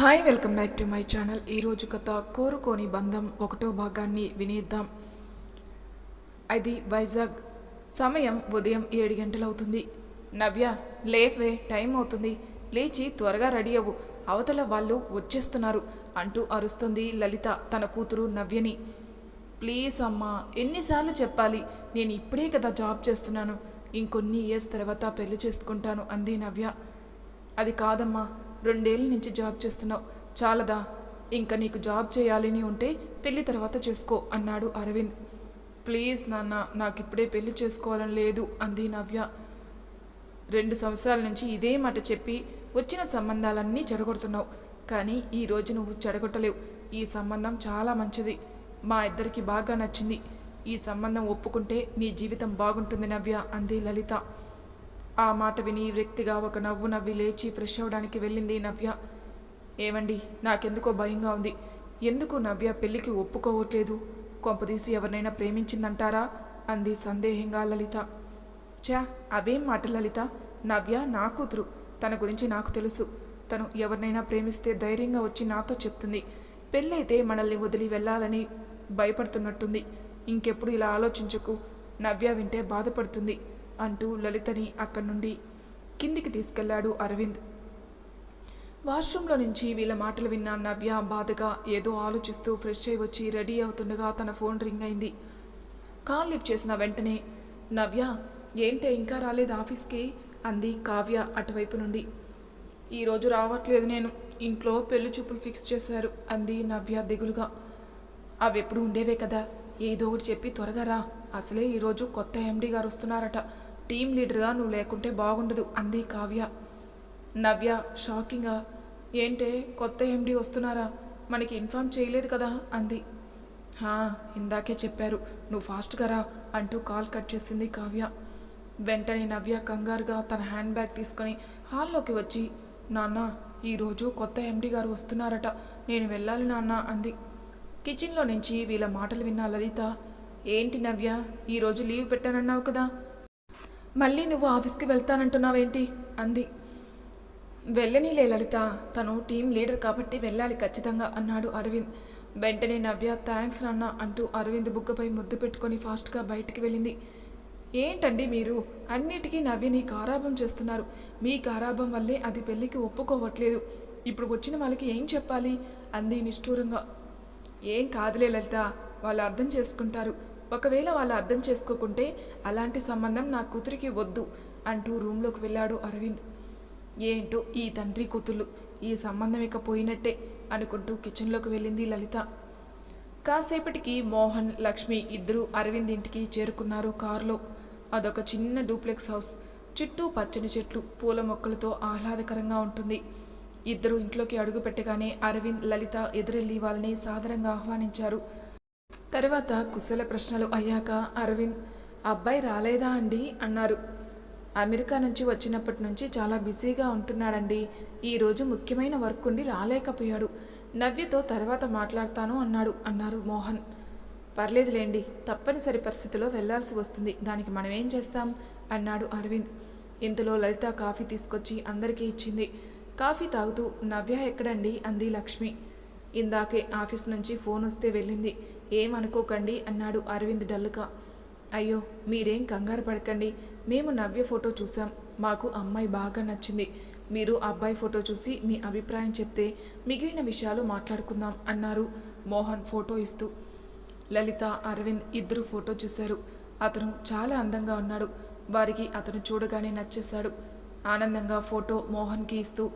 Hi welcome back to my channel ఈరోజు కథ కోరుకోని బంధం ఒకటో భాగాన్ని వినేద్దాం. అది వైజాగ్. సమయం ఉదయం ఏడు గంటలవుతుంది. నవ్య లేవే టైం అవుతుంది. లేచి త్వరగా రెడీ అవ్వు. అవతల వాళ్ళు వచ్చేస్తున్నారు అంటూ అరుస్తుంది లలిత తన కూతురు నవ్యని. ప్లీజ్ అమ్మా ఎన్నిసార్లు చెప్పాలి? నేను ఇప్పుడే కదా జాబ్ చేస్తున్నాను. ఇంకొన్ని ఇయర్స్ తర్వాత పెళ్ళి చేసుకుంటాను అంది నవ్య. అది కాదమ్మా రెండేళ్ళ నుంచి జాబ్ చేస్తున్నావు. చాలదా ఇంకా నీకు జాబ్ చేయాలని ఉంటే పెళ్ళి తర్వాత చేసుకో అన్నాడు అరవింద్. ప్లీజ్ నాన్న నాకు ఇప్పుడే పెళ్ళి చేసుకోవాలని లేదు అంది నవ్య. రెండు సంవత్సరాల నుంచి ఇదే మాట చెప్పి వచ్చిన సంబంధాలన్నీ చెడగొడుతున్నావు. కానీ ఈ రోజు నువ్వు చెడగొట్టలేవు. ఈ సంబంధం చాలా మంచిది. మా ఇద్దరికి బాగా నచ్చింది. ఈ సంబంధం ఒప్పుకుంటే నీ జీవితం బాగుంటుంది నవ్య అంది లలిత. ఆ మాట విని వ్యక్తిగా ఒక నవ్వు నవ్వి లేచి ఫ్రెష్ అవ్వడానికి వెళ్ళింది నవ్య. ఏమండి నాకెందుకో భయంగా ఉంది. ఎందుకు నవ్య పెళ్ళికి ఒప్పుకోవట్లేదు? కొంపదీసి ఎవరినైనా ప్రేమించిందంటారా? అంది సందేహంగా లలిత. చా అవేం మాట లలిత? నవ్య నా కూతురు. తన గురించి నాకు తెలుసు. తను ఎవరినైనా ప్రేమిస్తే ధైర్యంగా వచ్చి నాతో చెప్తుంది. పెళ్ళైతే మనల్ని వదిలి వెళ్ళాలని భయపడుతున్నట్టుంది. ఇంకెప్పుడు ఇలా ఆలోచించకు? నవ్య వింటే బాధపడుతుంది. అంటూ లలితని అక్కడి నుండి కిందికి తీసుకెళ్ళాడు అరవింద్. వాష్రూమ్లో నుంచి వీళ్ళ మాటలు విన్న నవ్య బాధగా ఏదో ఆలోచిస్తూ ఫ్రెష్ అయి వచ్చి రెడీ అవుతుండగా తన ఫోన్ రింగ్ అయింది. కాల్ లిఫ్ట్ చేసిన వెంటనే నవ్య ఏంటే ఇంకా రాలేదు ఆఫీస్కి? అంది కావ్య అటువైపు నుండి. ఈరోజు రావట్లేదు నేను ఇంట్లో పెళ్ళి చూపులు ఫిక్స్ చేశారు అంది నవ్య దిగులుగా. అవి ఎప్పుడు ఉండేవే కదా ఏదో ఒకటి చెప్పి త్వరగా రా అసలే ఈరోజు కొత్త ఎండీ గారు వస్తున్నారట. టీం లీడర్గా నువ్వు లేకుంటే బాగుండదు. అంది కావ్య. నవ్య షాకింగ్గా ఏంటే కొత్త ఎండి వస్తున్నారా? మనకి ఇన్ఫామ్ చేయలేదు కదా? అంది. హా ఇందాకే చెప్పారు. నువ్వు ఫాస్ట్గా రా అంటూ కాల్ కట్ చేసింది కావ్య. వెంటనే నవ్య కంగారుగా తన హ్యాండ్ బ్యాగ్ తీసుకొని హాల్లోకి వచ్చి నాన్న ఈరోజు కొత్త ఎండి గారు వస్తున్నారట. నేను వెళ్ళాలి నాన్న అంది. కిచెన్లో నుంచి వీళ్ళ మాటలు విన్న లలిత ఏంటి నవ్య ఈరోజు లీవ్ పెట్టానన్నావు కదా? మళ్ళీ నువ్వు ఆఫీస్కి వెళ్తానంటున్నావేంటి? అంది. వెళ్ళనీలే లలిత తను టీం లీడర్ కాబట్టి వెళ్ళాలి ఖచ్చితంగా అన్నాడు అరవింద్. వెంటనే నవ్య థ్యాంక్స్ నాన్న అంటూ అరవింద్ బుగ్గపై ముద్దు పెట్టుకొని ఫాస్ట్గా బయటికి వెళ్ళింది. ఏంటండి మీరు? అన్నిటికీ నవ్యని కారాభం చేస్తున్నారు. మీ కారాభం వల్లే అది పెళ్ళికి ఒప్పుకోవట్లేదు. ఇప్పుడు వచ్చిన వాళ్ళకి ఏం చెప్పాలి? అంది నిష్ఠూరంగా. ఏం కాదులే లలిత వాళ్ళు అర్థం చేసుకుంటారు. ఒకవేళ వాళ్ళు అర్థం చేసుకోకుంటే అలాంటి సంబంధం నా కూతురికి వద్దు అంటూ రూమ్లోకి వెళ్ళాడు అరవింద్. ఏంటో ఈ తండ్రి కూతుళ్ళు ఈ సంబంధం ఇక పోయినట్టే అనుకుంటూ కిచెన్లోకి వెళ్ళింది లలిత. కాసేపటికి మోహన్ లక్ష్మి ఇద్దరు అరవింద్ ఇంటికి చేరుకున్నారు కారులో. అదొక చిన్న డూప్లెక్స్ హౌస్. చుట్టూ పచ్చని చెట్లు పూల మొక్కలతో ఆహ్లాదకరంగా ఉంటుంది. ఇద్దరు ఇంట్లోకి అడుగు పెట్టగానే అరవింద్ లలిత ఎదురెళ్ళి వాళ్ళని సాదరంగా ఆహ్వానించారు. తర్వాత కుశల ప్రశ్నలు అయ్యాక అరవింద్ అబ్బాయి రాలేదా అండి? అన్నారు. అమెరికా నుంచి వచ్చినప్పటి నుంచి చాలా బిజీగా ఉంటున్నాడండి. ఈరోజు ముఖ్యమైన వర్క్ ఉండి రాలేకపోయాడు. నవ్యతో తర్వాత మాట్లాడతాను అన్నాడు అన్నారు మోహన్. పర్లేదులేండి తప్పనిసరి పరిస్థితిలో వెళ్ళాల్సి వస్తుంది. దానికి మనం ఏం చేస్తాం? అన్నాడు అరవింద్. ఇంతలో లలిత కాఫీ తీసుకొచ్చి అందరికీ ఇచ్చింది. కాఫీ తాగుతూ నవ్య ఎక్కడండి? అంది లక్ష్మి. ఇందాకే ఆఫీస్ నుంచి ఫోన్ వస్తే వెళ్ళింది. ఏమనుకోకండి అన్నాడు అరవింద్ డల్లుగా. అయ్యో మీరేం కంగారు పడకండి. మేము నవ్య ఫోటో చూసాం మాకు అమ్మాయి బాగా నచ్చింది. మీరు అబ్బాయి ఫోటో చూసి మీ అభిప్రాయం చెప్తే మిగిలిన విషయాలు మాట్లాడుకుందాం అన్నారు మోహన్ ఫోటో ఇస్తూ. లలిత అరవింద్ ఇద్దరు ఫోటో చూశారు. అతను చాలా అందంగా ఉన్నాడు. వారికి అతను చూడగానే నచ్చేశాడు. ఆనందంగా ఫోటో మోహన్కి ఇస్తూ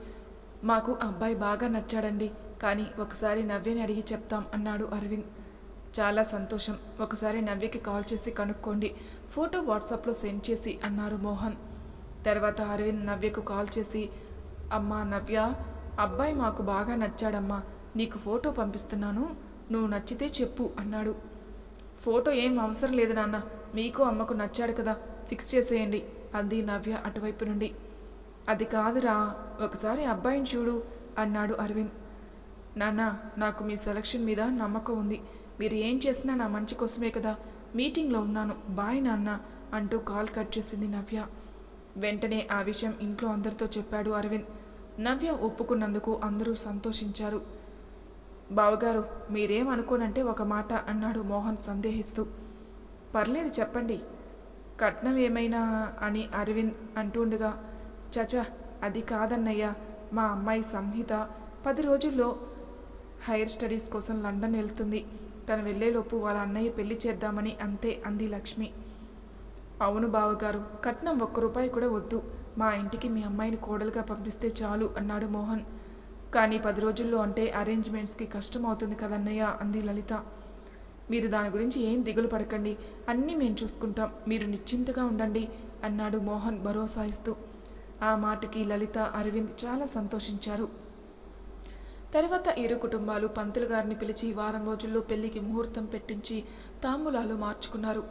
మాకు అబ్బాయి బాగా నచ్చాడండి. కానీ ఒకసారి నవ్యని అడిగి చెప్తాం అన్నాడు అరవింద్. చాలా సంతోషం. ఒకసారి నవ్యకి కాల్ చేసి కనుక్కోండి. ఫోటో వాట్సాప్లో సెండ్ చేసి అన్నారు మోహన్. తర్వాత అరవింద్ నవ్యకు కాల్ చేసి అమ్మా నవ్య అబ్బాయి మాకు బాగా నచ్చాడమ్మా. నీకు ఫోటో పంపిస్తున్నాను. నువ్వు నచ్చితే చెప్పు అన్నాడు. ఫోటో ఏం అవసరం లేదు నాన్న. మీకు అమ్మకు నచ్చాడు కదా. ఫిక్స్ చేసేయండి అంది నవ్య అటువైపు నుండి. అది కాదురా. ఒకసారి అబ్బాయిని చూడు అన్నాడు అరవింద్. నాన్న నాకు మీ సెలక్షన్ మీద నమ్మకం ఉంది. మీరు ఏం చేసినా నా మంచి కోసమే కదా. మీటింగ్లో ఉన్నాను. బాయ్ నాన్న అంటూ కాల్ కట్ చేసింది నవ్య. వెంటనే ఆ విషయం ఇంట్లో అందరితో చెప్పాడు అరవింద్. నవ్య ఒప్పుకున్నందుకు అందరూ సంతోషించారు. బావగారు మీరేం అనుకోనంటే ఒక మాట అన్నాడు మోహన్ సందేహిస్తూ. పర్లేదు చెప్పండి. కట్నం ఏమైనా అని అరవింద్ అంటుండగా చచా అది కాదన్నయ్య. మా అమ్మాయి సంహిత పది రోజుల్లో హైయర్ స్టడీస్ కోసం లండన్ వెళ్తుంది తను వెళ్ళేలోపు వాళ్ళ అన్నయ్య పెళ్ళి చేద్దామని అంతే అంది లక్ష్మి. అవును బావగారు కట్నం ఒక్క రూపాయి కూడా వద్దు. మా ఇంటికి మీ అమ్మాయిని కోడలుగా పంపిస్తే చాలు అన్నాడు మోహన్. కానీ పది రోజుల్లో అంటే అరేంజ్మెంట్స్కి కష్టం అవుతుంది కదన్నయ్య అంది లలిత. మీరు దాని గురించి ఏం దిగులు పడకండి. అన్నీ మేము చూసుకుంటాం. మీరు నిశ్చింతగా ఉండండి అన్నాడు మోహన్ భరోసా ఇస్తూ. ఆ మాటకి లలిత అరవింద్ చాలా సంతోషించారు. తర్వాత ఇరు కుటుంబాలు పంతులు గారిని పిలిచి వారం రోజుల్లో పెళ్ళికి ముహూర్తం పెట్టించి తాంబూలాలు మార్చుకున్నారు.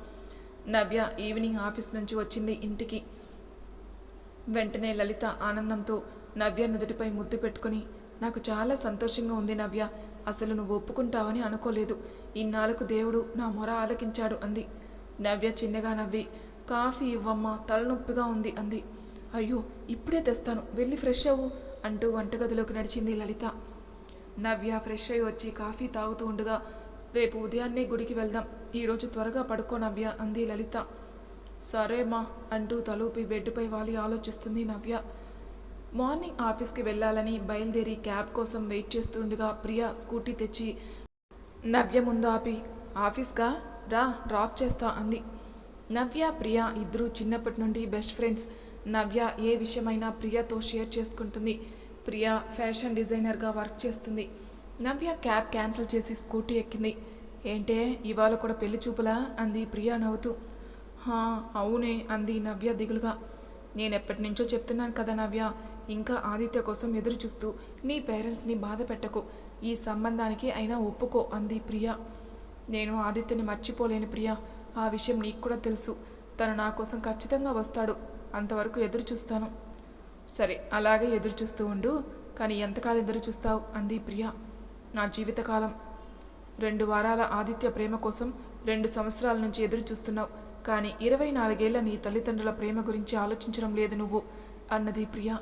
నవ్య ఈవినింగ్ ఆఫీస్ నుంచి వచ్చింది ఇంటికి. వెంటనే లలిత ఆనందంతో నవ్య నుదుటిపై ముద్దు పెట్టుకుని నాకు చాలా సంతోషంగా ఉంది నవ్య అసలు నువ్వు ఒప్పుకుంటావని అనుకోలేదు. ఇన్నాళ్ళకు దేవుడు నా మొర ఆలకించాడు అంది. నవ్య చిన్నగా నవ్వి కాఫీ ఇవ్వమ్మా తలనొప్పిగా ఉంది అంది. అయ్యో ఇప్పుడే తెస్తాను. వెళ్ళి ఫ్రెష్ అవ్వు అంటూ వంటగదిలోకి నడిచింది లలిత. నవ్య ఫ్రెష్ అయి వచ్చి కాఫీ తాగుతూ ఉండగా రేపు ఉదయాన్నే గుడికి వెళ్దాం. ఈరోజు త్వరగా పడుకో నవ్య అంది లలిత. సరేమా అంటూ తలూపి బెడ్పై వాలి ఆలోచిస్తుంది నవ్య. మార్నింగ్ ఆఫీస్కి వెళ్ళాలని బయలుదేరి క్యాబ్ కోసం వెయిట్ చేస్తుండగా ప్రియా స్కూటీ తెచ్చి నవ్య ముందు ఆపి ఆఫీస్గా రా డ్రాప్ చేస్తా అంది. నవ్య ప్రియా ఇద్దరు చిన్నప్పటి నుండి బెస్ట్ ఫ్రెండ్స్. నవ్య ఏ విషయమైనా ప్రియతో షేర్ చేసుకుంటుంది. ప్రియా ఫ్యాషన్ డిజైనర్గా వర్క్ చేస్తుంది. నవ్య క్యాబ్ క్యాన్సిల్ చేసి స్కూటీ ఎక్కింది. ఏంటే ఇవాళ కూడా పెళ్ళి చూపులా? అంది ప్రియా నవ్వుతూ. హా అవునే అంది నవ్య దిగులుగా. నేను ఎప్పటి నుంచో చెప్తున్నాను కదా నవ్య ఇంకా ఆదిత్య కోసం ఎదురు చూస్తూ నీ పేరెంట్స్ని బాధ పెట్టకు. ఈ సంబంధానికి అయినా ఒప్పుకో అంది ప్రియా. నేను ఆదిత్యని మర్చిపోలేని ప్రియా. ఆ విషయం నీకు కూడా తెలుసు. తను నా కోసం ఖచ్చితంగా వస్తాడు. అంతవరకు ఎదురు చూస్తాను. సరే అలాగే ఎదురు చూస్తూ ఉండు. కానీ ఎంతకాలం ఎదురు చూస్తావు? అంది ప్రియా. నా జీవితకాలం. రెండు వారాల ఆదిత్య ప్రేమ కోసం రెండు సంవత్సరాల నుంచి ఎదురు చూస్తున్నావు. కానీ ఇరవై నాలుగేళ్ళ నీ తల్లిదండ్రుల ప్రేమ గురించి ఆలోచించడం లేదు నువ్వు అన్నది ప్రియా.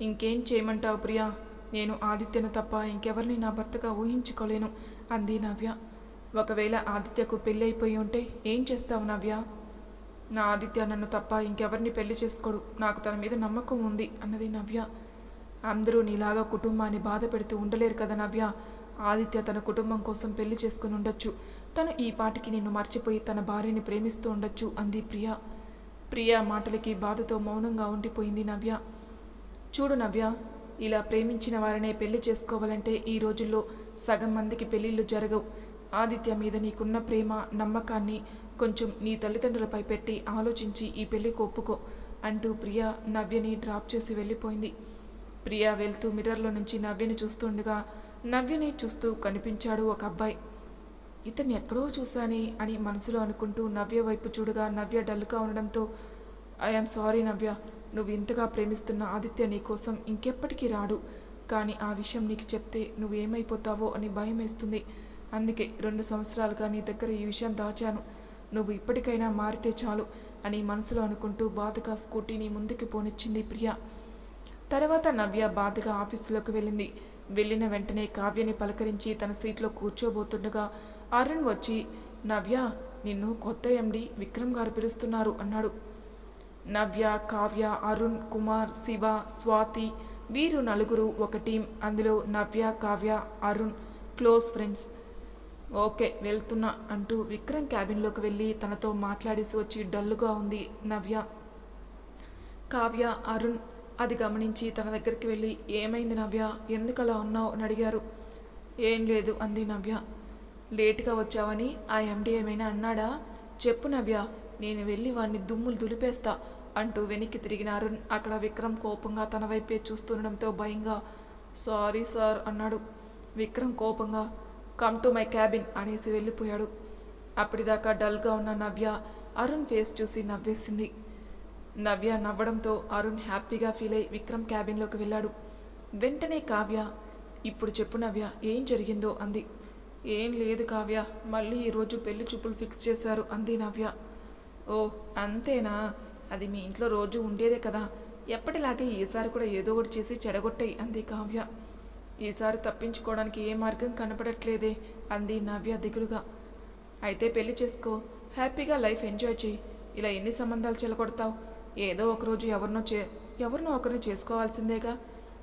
ఇంకేం చేయమంటావు ప్రియా? నేను ఆదిత్యను తప్ప ఇంకెవరిని నా భర్తగా ఊహించుకోలేను అంది నవ్య. ఒకవేళ ఆదిత్యకు పెళ్ళి అయిపోయి ఉంటే ఏం చేస్తావు నవ్య? నా ఆదిత్య నన్ను తప్ప ఇంకెవరిని పెళ్ళి చేసుకోడు. నాకు తన మీద నమ్మకం ఉంది అన్నది నవ్య. అందరూ నీలాగా కుటుంబాన్ని బాధ పెడుతూ ఉండలేరు కదా నవ్య? ఆదిత్య తన కుటుంబం కోసం పెళ్ళి చేసుకుని ఉండొచ్చు. తను ఈ పాటికి నిన్ను మర్చిపోయి తన భార్యని ప్రేమిస్తూ ఉండొచ్చు అంది ప్రియ. ప్రియ మాటలకి బాధతో మౌనంగా ఉండిపోయింది నవ్య. చూడు నవ్య ఇలా ప్రేమించిన వారినే పెళ్ళి చేసుకోవాలంటే ఈ రోజుల్లో సగం మందికి పెళ్ళిళ్ళు జరగవు. ఆదిత్య మీద నీకున్న ప్రేమ నమ్మకాన్ని కొంచెం నీ తల్లిదండ్రులపై పెట్టి ఆలోచించి ఈ పెళ్ళికి ఒప్పుకో అంటూ ప్రియా నవ్యని డ్రాప్ చేసి వెళ్ళిపోయింది. ప్రియా వెళ్తూ మిర్రర్లో నుంచి నవ్యని చూస్తుండగా నవ్యని చూస్తూ కనిపించాడు ఒక అబ్బాయి. ఇతన్ని ఎక్కడో చూశాని అని మనసులో అనుకుంటూ నవ్య వైపు చూడగా నవ్య డల్గా ఉండడంతో ఐఎమ్ సారీ నవ్య నువ్వు ఇంతగా ప్రేమిస్తున్న ఆదిత్య నీ కోసం ఇంకెప్పటికీ రాడు. కానీ ఆ విషయం నీకు చెప్తే నువ్వు ఏమైపోతావో అని భయం వేస్తుంది అందుకే రెండు సంవత్సరాలుగా నీ దగ్గర ఈ విషయం దాచాను. నువ్వు ఇప్పటికైనా మారితే చాలు అని మనసులో అనుకుంటూ బాధగా స్కూటీని ముందుకు పోనిచ్చింది ప్రియ. తర్వాత నవ్య బాధగా ఆఫీసులోకి వెళ్ళింది. వెళ్ళిన వెంటనే కావ్యని పలకరించి తన సీట్లో కూర్చోబోతుండగా అరుణ్ వచ్చి నవ్య నిన్ను కొత్త ఎండి విక్రమ్ గారు పిలుస్తున్నారు అన్నాడు. నవ్య కావ్య అరుణ్ కుమార్ శివ స్వాతి వీరు నలుగురు ఒక టీం. అందులో Navya Kavya Arun close friends. Okay వెళ్తున్నా అంటూ విక్రమ్ క్యాబిన్లోకి వెళ్ళి తనతో మాట్లాడేసి వచ్చి డల్లుగా ఉంది నవ్య. కావ్య అరుణ్ అది గమనించి తన దగ్గరికి వెళ్ళి ఏమైంది నవ్య? ఎందుకు అలా ఉన్నావు? అని అడిగారు. ఏం లేదు అంది నవ్య. లేటుగా వచ్చావని ఆ ఎండి ఏమైనా అన్నాడా? చెప్పు నవ్య నేను వెళ్ళి వాడిని దుమ్ములు దులిపేస్తా అంటూ వెనక్కి తిరిగిన అరుణ్ అక్కడ విక్రమ్ కోపంగా తన వైపే చూస్తుండడంతో భయంగా సారీ సార్ అన్నాడు. విక్రమ్ కోపంగా కమ్ టు మై క్యాబిన్ అనేసి వెళ్ళిపోయాడు. అప్పటిదాకా డల్గా ఉన్న నవ్య అరుణ్ ఫేస్ చూసి నవ్వేసింది. నవ్య నవ్వడంతో అరుణ్ హ్యాపీగా ఫీల్ అయి విక్రమ్ క్యాబిన్లోకి వెళ్ళాడు. వెంటనే కావ్య ఇప్పుడు చెప్పు నవ్య ఏం జరిగిందో అంది. ఏం లేదు కావ్య మళ్ళీ ఈరోజు పెళ్ళి చూపులు ఫిక్స్ చేశారు అంది నవ్య. ఓ అంతేనా? అది మీ ఇంట్లో రోజు ఉండేదే కదా. ఎప్పటిలాగే ఈసారి కూడా ఏదో ఒకటి చేసి చెడగొట్టాయి అంది కావ్య. ఈసారి తప్పించుకోవడానికి ఏ మార్గం కనపడట్లేదే అంది నవ్య దిగులుగా. అయితే పెళ్ళి చేసుకో హ్యాపీగా లైఫ్ ఎంజాయ్ చేయి. ఇలా ఎన్ని సంబంధాలు చెలకొడతావు ఏదో ఒకరోజు ఎవరినో చే ఎవరినో ఒకరిని చేసుకోవాల్సిందేగా.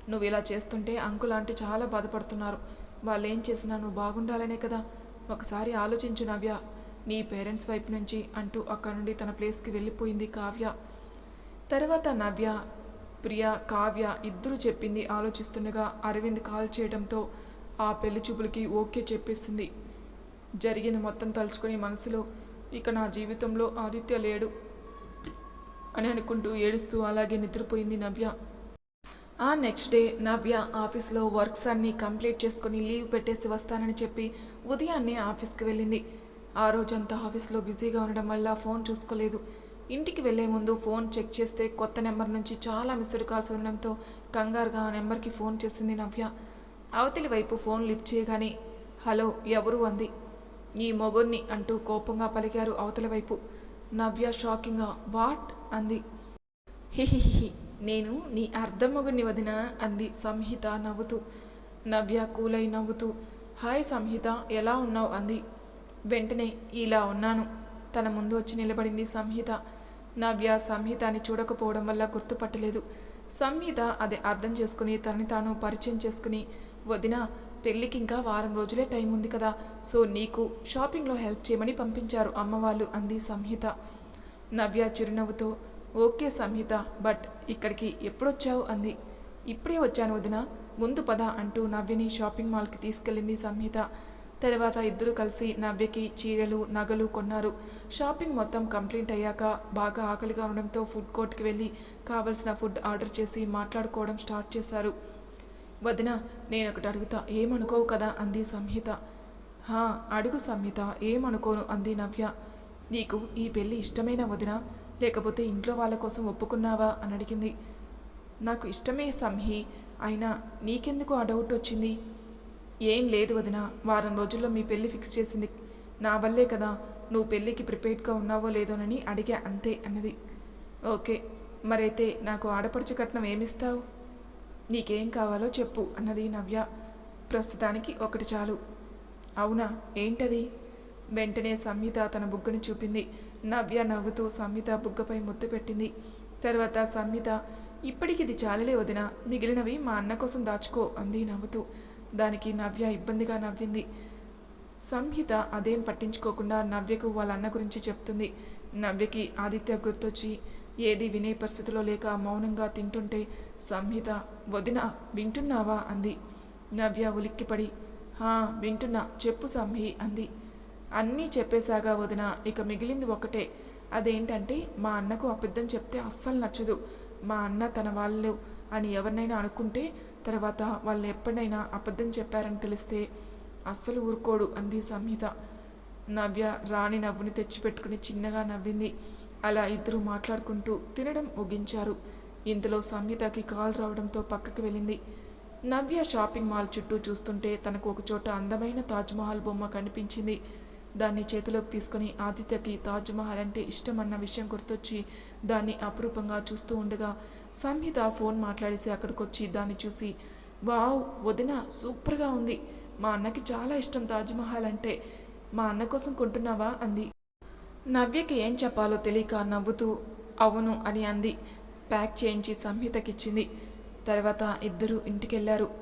నువ్వు ఇలా చేస్తుంటే అంకుల్ ఆంటీ చాలా బాధపడుతున్నారు. వాళ్ళు ఏం చేసినా నువ్వు బాగుండాలనే కదా. ఒకసారి ఆలోచించు నవ్య. నీ పేరెంట్స్ వైపు నుంచి అంటూ అక్కడి నుండి తన ప్లేస్కి వెళ్ళిపోయింది కావ్య. తర్వాత నవ్య ప్రియ కావ్య ఇద్దరు చెప్పింది ఆలోచిస్తుండగా అరవింద్ కాల్ చేయడంతో ఆ పెళ్ళి చూపులకి ఓకే చెప్పేసింది. జరిగింది మొత్తం తలుచుకుని మనసులో ఇక నా జీవితంలో ఆదిత్య లేడు అని అనుకుంటూ ఏడుస్తూ అలాగే నిద్రపోయింది నవ్య. ఆ నెక్స్ట్ డే నవ్య ఆఫీస్లో వర్క్స్ అన్నీ కంప్లీట్ చేసుకుని లీవ్ పెట్టేసి వస్తానని చెప్పి ఉదయాన్నే ఆఫీస్కి వెళ్ళింది. ఆ రోజంతా ఆఫీస్లో బిజీగా ఉండడం వల్ల ఫోన్ చూసుకోలేదు. ఇంటికి వెళ్ళే ముందు ఫోన్ చెక్ చేస్తే కొత్త నెంబర్ నుంచి చాలా మిస్డ్ కాల్స్ ఉండడంతో కంగారుగా ఆ నెంబర్కి ఫోన్ చేసింది నవ్య. అవతలి వైపు ఫోన్ లిఫ్ట్ చేయగానే హలో ఎవరు? అంది. ఈ మొగుణ్ణి అంటూ కోపంగా పలికారు అవతలి వైపు. నవ్య షాకింగ్గా వాట్? అంది. హిహిహిహి నేను నీ అర్ధ మొగుణ్ణి వదిన? అంది సంహిత నవ్వుతూ. నవ్య కూలై నవ్వుతూ హాయ్ సంహిత ఎలా ఉన్నావు? అంది. వెంటనే ఇలా ఉన్నాను. తన ముందు వచ్చి నిలబడింది సంహిత. నవ్య సంహితని చూడకపోవడం వల్ల గుర్తుపట్టలేదు. సంహిత అది అర్థం చేసుకుని తనని తాను పరిచయం చేసుకుని వదిన పెళ్ళికి ఇంకా వారం రోజులే టైం ఉంది కదా సో నీకు షాపింగ్లో హెల్ప్ చేయమని పంపించారు అమ్మవాళ్ళు అంది సంహిత. నవ్య చిరునవ్వుతో ఓకే సంహిత బట్ ఇక్కడికి ఎప్పుడొచ్చావు? అంది. ఇప్పుడే వచ్చాను వదిన ముందు పద అంటూ నవ్యని షాపింగ్ మాల్కి తీసుకెళ్ళింది సంహిత. తర్వాత ఇద్దరు కలిసి నవ్యకి చీరలు నగలు కొన్నారు. షాపింగ్ మొత్తం కంప్లీట్ అయ్యాక బాగా ఆకలిగా ఉండడంతో ఫుడ్ కోర్ట్కి వెళ్ళి కావలసిన ఫుడ్ ఆర్డర్ చేసి మాట్లాడుకోవడం స్టార్ట్ చేశారు. వదిన నేను ఒకటి అడుగుతా. ఏమనుకోవు కదా? అంది సంహిత. హా అడుగు సంహిత. ఏమనుకోను? అంది నవ్య. నీకు ఈ పెళ్ళి ఇష్టమైన వదిన? లేకపోతే ఇంట్లో వాళ్ళ కోసం ఒప్పుకున్నావా? అని అడిగింది. నాకు ఇష్టమే సంహి. అయినా నీకెందుకు ఆ డౌట్ వచ్చింది? ఏం లేదు వదిన. వారం రోజుల్లో మీ పెళ్ళి ఫిక్స్ చేసింది. నా వల్లే కదా నువ్వు పెళ్ళికి ప్రిపేర్డ్గా ఉన్నావో లేదోనని అడిగా అంతే అన్నది. ఓకే మరైతే నాకు ఆడపడుచు కట్నం ఏమిస్తావు? నీకేం కావాలో చెప్పు అన్నది నవ్య. ప్రస్తుతానికి ఒకటి చాలు. అవునా? ఏంటది? వెంటనే సంహిత తన బుగ్గని చూపింది. నవ్య నవ్వుతూ సంహిత బుగ్గపై ముద్దు పెట్టింది. తర్వాత సంహిత ఇప్పటికి ఇది చాలులే వదిన. మిగిలినవి మా అన్న కోసం దాచుకో అంది నవ్వుతూ. దానికి నవ్య ఇబ్బందిగా నవ్వింది. సంహిత అదేం పట్టించుకోకుండా నవ్యకు వాళ్ళ అన్న గురించి చెప్తుంది. నవ్యకి ఆదిత్య గుర్తొచ్చి ఏది వినే పరిస్థితిలో లేక మౌనంగా తింటుంటే సంహిత వదిన వింటున్నావా? అంది. నవ్య ఉలిక్కిపడి హా వింటున్నా చెప్పు సంహి అంది. అన్నీ చెప్పేశాగా వదిన ఇక మిగిలింది ఒకటే అదేంటంటే మా అన్నకు అబద్ధం చెప్తే అస్సలు నచ్చదు. మా అన్న తన వాళ్ళు అని ఎవరినైనా అనుకుంటే తర్వాత వాళ్ళు ఎప్పుడైనా అబద్ధం చెప్పారని తెలిస్తే అస్సలు ఊరుకోడు అంది సంహిత నవ్య రాణి నవ్వుని తెచ్చిపెట్టుకుని చిన్నగా నవ్వింది. అలా ఇద్దరు మాట్లాడుకుంటూ తినడం ముగించారు. ఇంతలో సంహితకి కాల్ రావడంతో పక్కకి వెళ్ళింది. నవ్య షాపింగ్ మాల్ చుట్టూ చూస్తుంటే తనకు ఒకచోట అందమైన తాజ్మహల్ బొమ్మ కనిపించింది. దాన్ని చేతిలోకి తీసుకుని ఆదిత్యకి తాజ్మహల్ అంటే ఇష్టమన్న విషయం గుర్తొచ్చి దాన్ని అపురూపంగా చూస్తూ ఉండగా సంహిత ఫోన్ మాట్లాడేసి అక్కడికొచ్చి దాన్ని చూసి వావ్ వదిన సూపర్గా ఉంది. మా అన్నకి చాలా ఇష్టం తాజ్మహల్ అంటే. మా అన్న కోసం కొంటున్నావా? అంది. నవ్యకి ఏం చెప్పాలో తెలియక నవ్వుతూ అవును అని అంది. ప్యాక్ చేయించి సంహితకిచ్చింది. తర్వాత ఇద్దరు ఇంటికెళ్ళారు.